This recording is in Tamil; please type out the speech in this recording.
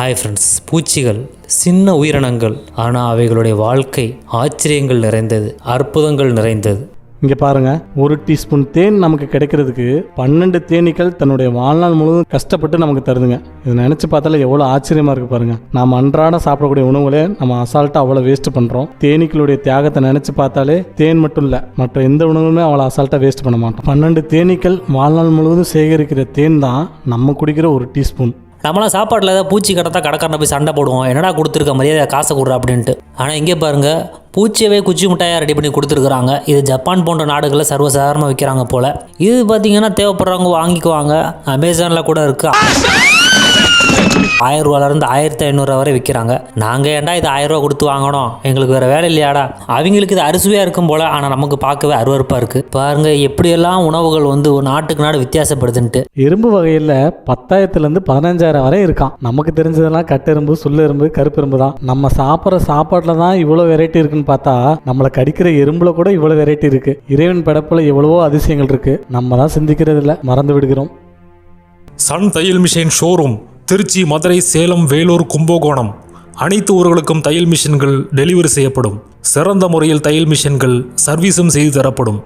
ஹாய் ஃப்ரெண்ட்ஸ் பூச்சிகள் சின்ன உயிரினங்கள் ஆனால் அவைகளுடைய வாழ்க்கை ஆச்சரியங்கள் நிறைந்தது அற்புதங்கள் நிறைந்தது. இங்கே பாருங்கள் ஒரு டீஸ்பூன் தேன் நமக்கு கிடைக்கிறதுக்கு பன்னெண்டு தேனீக்கள் தன்னுடைய வாழ்நாள் முழுவதும் கஷ்டப்பட்டு நமக்கு தருதுங்க. இதை நினச்சி பார்த்தாலே எவ்வளோ ஆச்சரியமாக இருக்குது பாருங்கள் நாம் அன்றாடம் சாப்பிடக்கூடிய உணவுகளே நம்ம அசால்ட்டாக அவ்வளோ வேஸ்ட் பண்ணுறோம் தேனீக்களுடைய தியாகத்தை நினச்சி பார்த்தாலே தேன் மட்டும் இல்லை மற்ற எந்த உணவுமே அவ்வளோ அசால்ட்டாக வேஸ்ட் பண்ண மாட்டோம். பன்னெண்டு தேனீக்கள் வாழ்நாள் முழுவதும் சேகரிக்கிற தேன் தான் நம்ம குடிக்கிற ஒரு டீஸ்பூன். நம்மளாம் சாப்பாட்டில் ஏதாவது பூச்சி கிடத்தா கடைக்காரனை போய் சண்டை போடுவோம். என்னடா கொடுத்துருக்க? மரியாதை காசை கொடுறா அப்படின்ட்டு. ஆனால் இங்கே பாருங்கள் பூச்சியவே குச்சி மிட்டாயாக ரெடி பண்ணி கொடுத்துருக்குறாங்க. இது ஜப்பான் போன்ற நாடுகளில் சர்வசாதாரணமாக விற்கிறாங்க போல். இது பார்த்தீங்கன்னா தேவைப்படுறவங்க வாங்கிக்குவாங்க. அமேசானில் கூட இருக்குது ஆயிரம் ரூபாலேருந்து ஆயிரத்தி ஐநூறுரூவா வரை விற்கிறாங்க. நாங்கள் ஏன்டா இது ஆயிரம் ரூபா கொடுத்து வாங்கணும்? எங்களுக்கு வேறு வேலை இல்லையாடா? அவங்களுக்கு இது அரிசுவையாக இருக்கும் போல் ஆனால் நமக்கு பார்க்கவே அருவருப்பாக இருக்குது பாருங்கள் எப்படியெல்லாம் உணவுகள் வந்து ஒரு நாட்டுக்கு நாடு வித்தியாசப்படுதுன்ட்டு. எறும்பு வகையில் பத்தாயிரத்துலேருந்து பதினஞ்சாயிரம் வரை இருக்கான். நமக்கு தெரிஞ்சதெல்லாம் கட்டெரும்பு சுள்ளெரும்பு கருப்பெரும்பு தான். நம்ம சாப்பிட்ற சாப்பாட்டில் தான் இவ்வளோ வெரைட்டி இருக்குன்னு பார்த்தா நம்மளை கடிக்கிற எறும்புல கூட இவ்வளோ வெரைட்டி இருக்கு. இறைவன் படைப்பில் எவ்வளவோ அதிசயங்கள் இருக்கு. நம்ம தான் சிந்திக்கிறது இல்லை மறந்து விடுகிறோம். சன் தையல் மிஷின் ஷோரூம் திருச்சி மதுரை சேலம் வேலூர் கும்பகோணம். அனைத்து ஊர்களுக்கும் தையல் மிஷின்கள் டெலிவரி செய்யப்படும். சிறந்த முறையில் தையல் மிஷின்கள் சர்வீஸும் செய்து தரப்படும்.